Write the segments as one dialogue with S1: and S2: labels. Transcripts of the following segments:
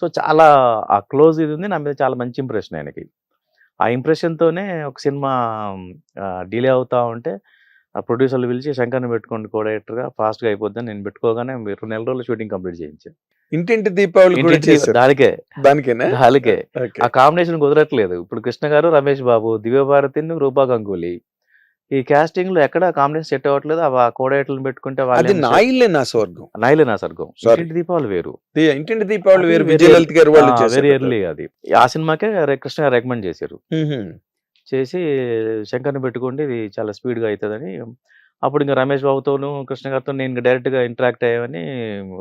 S1: So చాలా ఆ close ఇది ఉంది. నా మీద చాలా మంచి ఇంప్రెషన్ ఆయనకి. ఆ ఇంప్రెషన్తోనే ఒక సినిమా డిలే అవుతా ఉంటే ఆ ప్రొడ్యూసర్లు పిలిచి శంకర్ని పెట్టుకోండి కో డైరెక్టర్గా ఫాస్ట్గా అయిపోద్దని నేను పెట్టుకోగానే మీరు నెల రోజులు షూటింగ్ కంప్లీట్ చేయించాను
S2: ఇంటింటి దీపావళి
S1: దానికే.
S2: దానికేనా?
S1: దానికే. ఆ కాంబినేషన్ కుదరట్లేదు. ఇప్పుడు కృష్ణ గారు రమేష్ బాబు దివ్యభారతిని రూపా గంగూలీ ఈ కాస్టింగ్లో ఎక్కడ కాంబినేషన్ సెట్ అవ్వట్లేదు. ఆ కోడేట్లను పెట్టుకుంటే
S2: అది
S1: వాళ్ళు
S2: నా స్వర్గం.
S1: నాయిలే నా
S2: Sorry.
S1: ఇంటింటి దీపావళి వేరు.
S2: ఇంటింటి దీపావళి వేరు విజయలలిత గారు వాళ్ళు
S1: వెరీ ఎర్లీ అది. ఆ సినిమాకే కృష్ణ గారు రికమెండ్ చేశారు. చేసి శంకర్ని పెట్టుకోండి ఇది చాలా స్పీడ్గా అవుతుందని అప్పుడు ఇంకా రమేష్ బాబుతోను కృష్ణ గారితో నేను డైరెక్ట్గా ఇంటరాక్ట్ అయ్యామని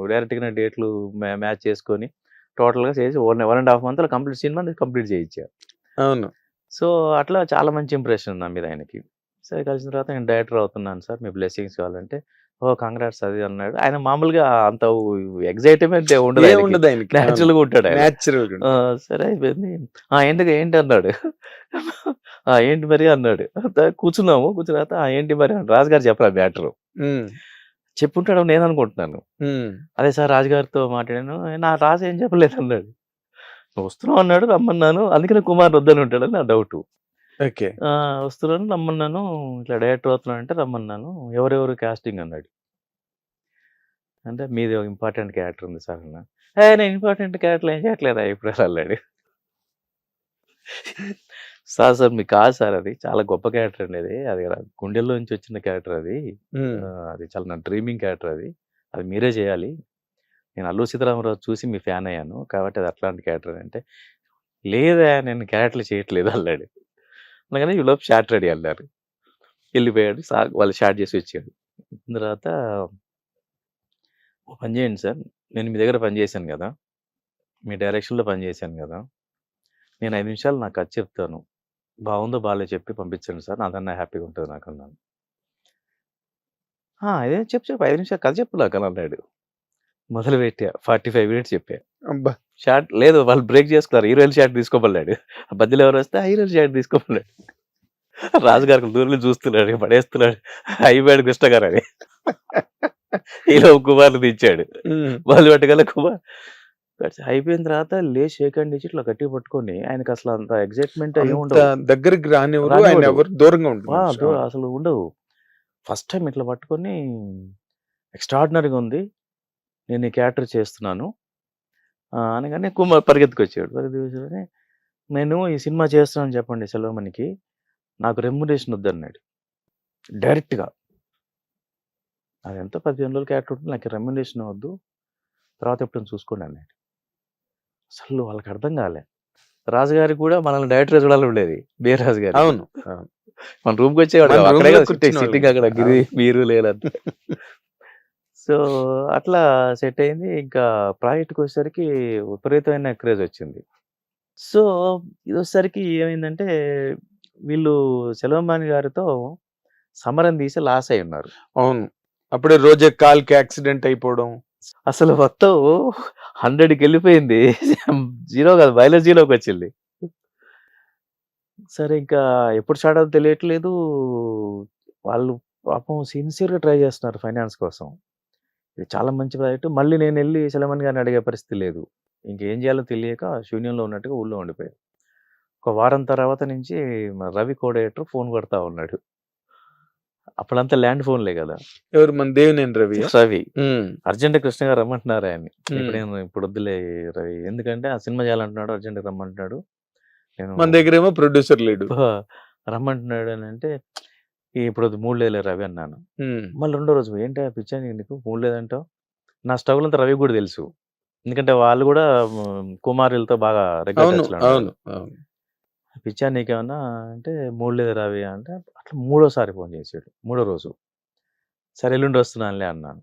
S1: డైరెక్ట్గా డేట్లు మ్యాచ్ చేసుకొని టోటల్గా చేసి వన్ వన్ అండ్ హాఫ్ మంత్లో కంప్లీట్ సినిమా కంప్లీట్ చేయించారు.
S2: అవును.
S1: సో అట్లా చాలా మంచి ఇంప్రెషన్ నా మీద ఆయనకి. సరే కలిసిన తర్వాత నేను డైరెక్టర్ అవుతున్నాను సార్. మీ బ్లెస్సింగ్స్ కావాలంటే. ఓ కంగ్రాట్స్ అది అన్నాడు. ఆయన మామూలుగా అంత ఎగ్జైట్మెంట్ ఉండదు.
S2: ఉండదు
S1: గా ఉంటాడు.
S2: న్యాచురల్
S1: సరే అయిపోయింది. ఆ ఏంటి ఏంటి అన్నాడు. ఆ ఏంటి మరి అన్నాడు. కూర్చున్నాము. కూర్చున్న తర్వాత "ఆ, ఏంటి మరి అని రాజుగారు చెప్పరా మ్యాటర్? చెప్పుంటాడు నేను అనుకుంటున్నాను అదే సార్ రాజుగారితో మాట్లాడాను. నా రాజు ఏం చెప్పలేదు అన్నాడు "నువ్వు వస్తున్నావు అన్నాడు రమ్మన్నాను. అందుకనే కుమార్ వద్దని ఉంటాడని నా డౌట్.
S2: ఓకే.
S1: వస్తున్నాను రమ్మన్నాను ఇట్లా డైరెక్టర్ అవుతున్నాను అంటే రమ్మన్నాను. ఎవరెవరు కాస్టింగ్ అన్నాడు. అంటే మీది ఒక ఇంపార్టెంట్ క్యారెక్టర్ ఉంది సార్ అన్న "ఏ, నేను ఇంపార్టెంట్ క్యారెక్టర్ ఏం చేయట్లేదా ఇప్పుడు అన్నాడు. సార్ సార్ మీకు కాదు సార్ అది. చాలా గొప్ప క్యారెక్టర్ అండి అది. అది గుండెల్లో నుంచి వచ్చిన క్యారెక్టర్ అది. అది చాలా నా డ్రీమింగ్ క్యారెక్టర్ అది. అది మీరే చేయాలి. నేను అల్లు సీతారామరాజు చూసి మీ ఫ్యాన్ అయ్యాను. కాబట్టి అది అట్లాంటి క్యారెక్టర్ అంటే లేదా నేను క్యారెక్టర్లు చేయట్లేదు అన్నాడు. అనగానే ఈ లోపు షార్ట్ రెడీ వెళ్ళారు వెళ్ళిపోయాడు సార్ వాళ్ళు షార్ట్ చేసి వచ్చాడు తర్వాత పని చేయండి సార్ నేను మీ దగ్గర పనిచేశాను కదా మీ డైరెక్షన్లో పనిచేశాను కదా నేను ఐదు నిమిషాలు నాకు అది చెప్తాను బాగుందో బాగాలే చెప్పి పంపించండి సార్ నాదన్నా హ్యాపీగా ఉంటుంది నాకు అన్నాను. అదే చెప్పు చెప్పు ఐదు నిమిషాలు కథ చెప్పులే నాకు అని అన్నాడు. మొదలు ఫార్టీ ఫైవ్ మినిట్స్ చెప్పా.
S2: అబ్బా!
S1: షార్ట్ లేదు వాళ్ళు బ్రేక్ చేసుకున్నారు. హీరోయిన్ షార్ట్ తీసుకోమన్నాడు. మధ్యలో ఎవరు వస్తే హీరోయిన్ షార్ట్ తీసుకోమన్నాడు. రాజుగారికి దూరం చూస్తున్నాడు పడేస్తున్నాడు. అయిపోయాడు కృష్ణ గారు అని ఈలో కుమార్ని తెచ్చాడు. వాళ్ళు పెట్టగల కుమార్ అయిపోయిన తర్వాత లే షేక్ హ్యాండ్ ఇచ్చి ఇట్లా గట్టిగా పట్టుకొని ఆయనకి అసలు అంత ఎగ్జైట్మెంట్
S2: దగ్గరికి. ఎవరు దూరంగా ఉంటుంది
S1: అసలు ఉండవు. ఫస్ట్ టైం ఇట్లా పట్టుకొని ఎక్స్ట్రాడినరీగా ఉంది. నేను ఈ క్యారెక్టర్ చేస్తున్నాను. అనగానే కుమార్ పరిగెత్తుకొచ్చాడు పరిగెత్తుకొచ్చాడని నేను ఈ సినిమా చేస్తున్నాను చెప్పండి సెలవుమణికి నాకు రెమ్యునేషన్ వద్దన్నాడు. డైరెక్ట్గా. అది ఎంత పదిహేను రోజులు క్యారెక్టర్ ఉంటుంది. నాకు రెమ్యునేషన్ వద్దు. తర్వాత ఎప్పుడు చూసుకోండి అన్నాడు. అసలు వాళ్ళకి అర్థం కాలే. రాజుగారికి కూడా మనల్ని డైరెక్టర్ చూడాలని ఉండేది. బే. రాజు గారు
S2: అవును.
S1: మన రూమ్కి వచ్చేవాడు అక్కడే సిట్టింగ్. అక్కడ గిరి మీరు లేదంత సో అట్లా సెట్ అయింది ఇంకా ప్రాజెక్ట్కి వచ్చేసరికి విపరీతమైన క్రేజ్ వచ్చింది. సో ఇది వచ్చేసరికి ఏమైందంటే వీళ్ళు సెలవమాని గారితో సమరం తీసి లాస్ అయి ఉన్నారు
S2: అవును. అప్పుడే రోజే కాల్కి యాక్సిడెంట్ అయిపోవడం.
S1: అసలు మొత్తం హండ్రెడ్కి వెళ్ళిపోయింది జీరో కాదు మైనస్ జీరోకి వచ్చింది. సరే ఇంకా ఎప్పుడు స్టార్ట్ అవుతుందో తెలియట్లేదు. వాళ్ళు పాపం సిన్సియర్గా ట్రై చేస్తున్నారు ఫైనాన్స్ కోసం. ఇది చాలా మంచి ప్రాజెక్ట్. మళ్ళీ నేను వెళ్ళి సెలమన్ గారిని అడిగే పరిస్థితి లేదు. ఇంకేం చేయాలో తెలియక శూన్యంలో ఉన్నట్టుగా ఊళ్ళో ఉండిపోయాడు ఒక వారం తర్వాత నుంచి మన రవి కోడేటర్ ఫోన్ కొడతా ఉన్నాడు. అప్పుడంతా ల్యాండ్ ఫోన్లే కదా.
S2: ఎవరు? మన దేవినేని రవి.
S1: రవి అర్జెంట్ కృష్ణ గారు రమ్మంటున్నారు ఆయన ఇప్పుడు నేను ఇప్పుడు వద్దులే రవి. ఎందుకంటే ఆ సినిమా చేయాలంటున్నాడు అర్జెంట్ రమ్మంటున్నాడు. నేను
S2: మన దగ్గర ఏమో ప్రొడ్యూసర్ లేడు
S1: రమ్మంటున్నాడు అని అంటే "ఈ ఇప్పుడు వద్దు, మూడు లేదు రవి అన్నాను. మళ్ళీ రెండో రోజు ఏంటి పిచ్చా నీకు మూడు లేదంటావు? నా స్ట్రగుల్ అంతా రవి కూడా తెలుసు. ఎందుకంటే వాళ్ళు కూడా కుమారులతో బాగా రెగ్యులర్ పిచ్చా నీకేమన్నా అంటే మూడు లేదు రవి అంటే అట్లా మూడోసారి ఫోన్ చేసాడు మూడో రోజు. సరే ఎల్లుండి వస్తున్నానులే అన్నాను.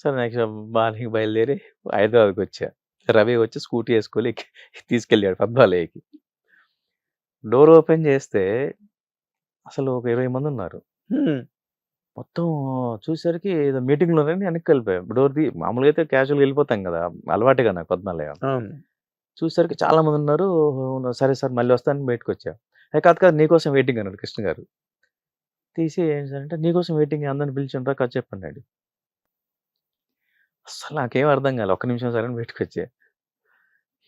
S1: సరే నెక్స్ట్ మార్నింగ్ బయలుదేరి హైదరాబాద్కి వచ్చా. రవి వచ్చి స్కూటీ వేసుకొని తీసుకెళ్ళాడు పద్మాలయకి డోర్ ఓపెన్ చేస్తే అసలు ఒక ఇరవై మంది ఉన్నారు. మొత్తం చూసేసరికి ఏదో మీటింగ్లో వెనక్కి వెళ్ళిపోయాం డోర్ తీ మామూలుగా అయితే క్యాజువల్గా వెళ్ళిపోతాం కదా అలవాటుగా నాకు పద్మాలయం చూసేసరికి చాలా మంది ఉన్నారు. సరే సార్ మళ్ళీ వస్తాను బయటకు వచ్చా. "ఏ కాదు కాదు నీకోసం వెయిటింగ్ అన్నాడు కృష్ణ గారు. తీసి ఏం సార్ అంటే నీకోసం వెయిటింగ్ అందరిని పిలిచిండ్రా కథ చెప్పన్నాడు అసలు నాకేం అర్థం కాలే ఒక్క నిమిషం సరే అని బయటకు వచ్చా.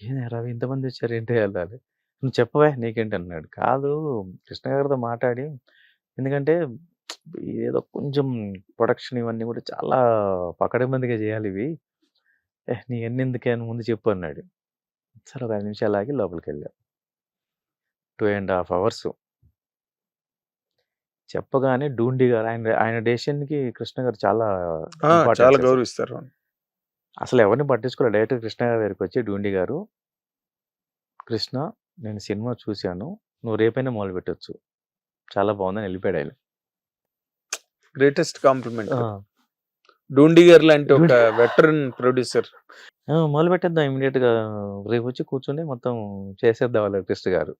S1: "ఏ రవి ఇంతమంది వచ్చారు ఏంటి అన్నారు నువ్వు చెప్పవే నీకేంటి అన్నాడు. కాదు కృష్ణ గారితో మాట్లాడి ఎందుకంటే ఏదో కొంచెం ప్రొడక్షన్ ఇవన్నీ కూడా చాలా పకడబందిగా చేయాలి ఇవి. ఏ నీ ఎన్ని ఎందుకే అని ముందు చెప్పు అన్నాడు. సరే ఒక ఐదు నిమిషాలు ఆగి లోపలికి వెళ్ళాం. Two and half hours. చెప్పగానే డూండి గారు ఆయన ఆయన డెసిషన్కి కృష్ణ గారు చాలా
S2: చాలా. గౌరవిస్తారు
S1: అసలు ఎవరిని పట్టించుకోలేదు. డైరెక్ట్ కృష్ణ గారి దగ్గరికి వచ్చి డూండి గారు కృష్ణ నేను సినిమా చూశాను. నువ్వు రేపైనా మొదలు పెట్టొచ్చు. చాలా బాగుందని వెళ్ళిపోయాడు ఆయన.
S2: గ్రేటెస్ట్ కాంప్లిమెంట్ డూండి గారు లాంటి ఒక వెటరన్ ప్రొడ్యూసర్
S1: మొదలు పెట్టేద్దాం ఇమీడియట్గా. రేపు వచ్చి కూర్చొని మొత్తం చేసేద్దాం వాళ్ళ కృష్ణ గారు.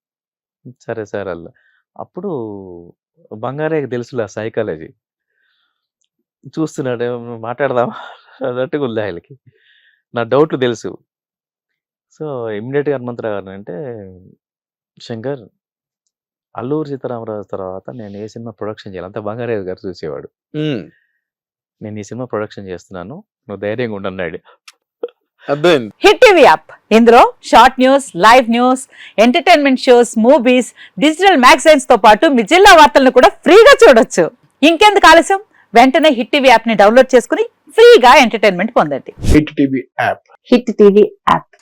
S1: సరే సార్ అలా అప్పుడు బంగారే తెలుసులే సైకాలజీ చూస్తున్నాడు "ఏం మాట్లాడదామా? అన్నట్టుగా ఉంది ఆయనకి. నా డౌట్లు తెలుసు. సో ఇమ్మీడియట్గా హనుమంతరావు గారు అంటే శంకర్ అల్లూరి సీతారామరాజు తర్వాత నేను ఏ సినిమా ప్రొడక్షన్ చేయాలి? అంతా బంగారాజు గారు చూసేవాడు. నేను ఈ సినిమా ప్రొడక్షన్ చేస్తున్నాను. నువ్వు ధైర్యంగా ఉండన్నాడు
S3: హిట్ టీవీ యాప్. ఇందులో short news live news entertainment shows movies digital మ్యాగజైన్స్తో పాటు మీ జిల్లా వార్తలను కూడా ఫ్రీగా చూడొచ్చు. ఇంకెందుకు ఆలస్యం? వెంటనే హిట్ టీవీ యాప్ని డౌన్లోడ్ చేసుకుని ఫ్రీగా ఎంటర్టైన్మెంట్ పొందండి.
S4: Hit TV app.
S3: Hit TV app.